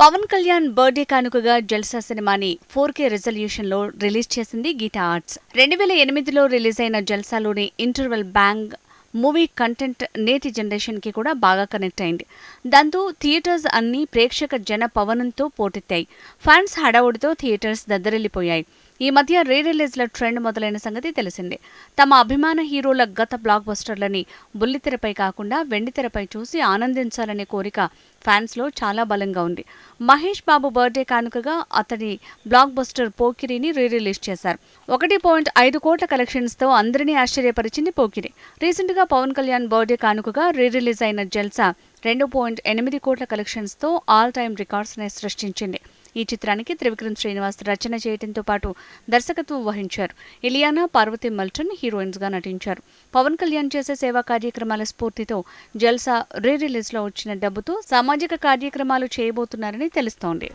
Pawan Kalyan birthday కానుకగా జల్సా సినిమాని ఫోర్ కే రిజల్యూషన్లో రిలీజ్ చేసింది గీతా ఆర్ట్స్. రెండు వేల ఎనిమిదిలో రిలీజ్ అయిన జల్సాలోని ఇంటర్వెల్ బ్యాంగ్ మూవీ కంటెంట్ నేటి జనరేషన్కి కూడా బాగా కనెక్ట్ అయింది. దాంతో థియేటర్స్ అన్ని ప్రేక్షక జన పవనంతో పోటెత్తాయి. Fans హడావుడితో theatres దద్దరిల్లిపోయాయి. ఈ మధ్య రీ రిలీజ్ల ట్రెండ్ మొదలైన సంగతి తెలిసిందే. తమ అభిమాన హీరోల గత బ్లాక్ బస్టర్లని బుల్లితెరపై కాకుండా వెండితెరపై చూసి ఆనందించాలనే కోరిక ఫ్యాన్స్లో చాలా బలంగా ఉంది. మహేష్ బాబు బర్త్డే కానుకగా అతని బ్లాక్ బస్టర్ పోకిరిని రీ రిలీజ్ చేశారు. ఒకటి పాయింట్ ఐదు కోట్ల కలెక్షన్స్తో అందరినీ ఆశ్చర్యపరిచింది పోకిరి. రీసెంట్గా పవన్ కళ్యాణ్ బర్త్డే కానుకగా రీ రిలీజ్ అయిన జల్సా రెండు పాయింట్ ఎనిమిది కోట్ల కలెక్షన్స్తో ఆల్ టైమ్ రికార్డ్స్ని సృష్టించింది. ఈ చిత్రానికి త్రివిక్రమ్ శ్రీనివాస్ రచన చేయడంతో పాటు దర్శకత్వం వహించారు. ఇలియానా పార్వతి మల్టన్ హీరోయిన్స్గా నటించారు. పవన్ కళ్యాణ్ చేసే సేవా కార్యక్రమాల స్ఫూర్తితో జల్సా రీ రిలీజ్లో వచ్చిన డబ్బుతో సామాజిక కార్యక్రమాలు చేయబోతున్నారని తెలుస్తోంది.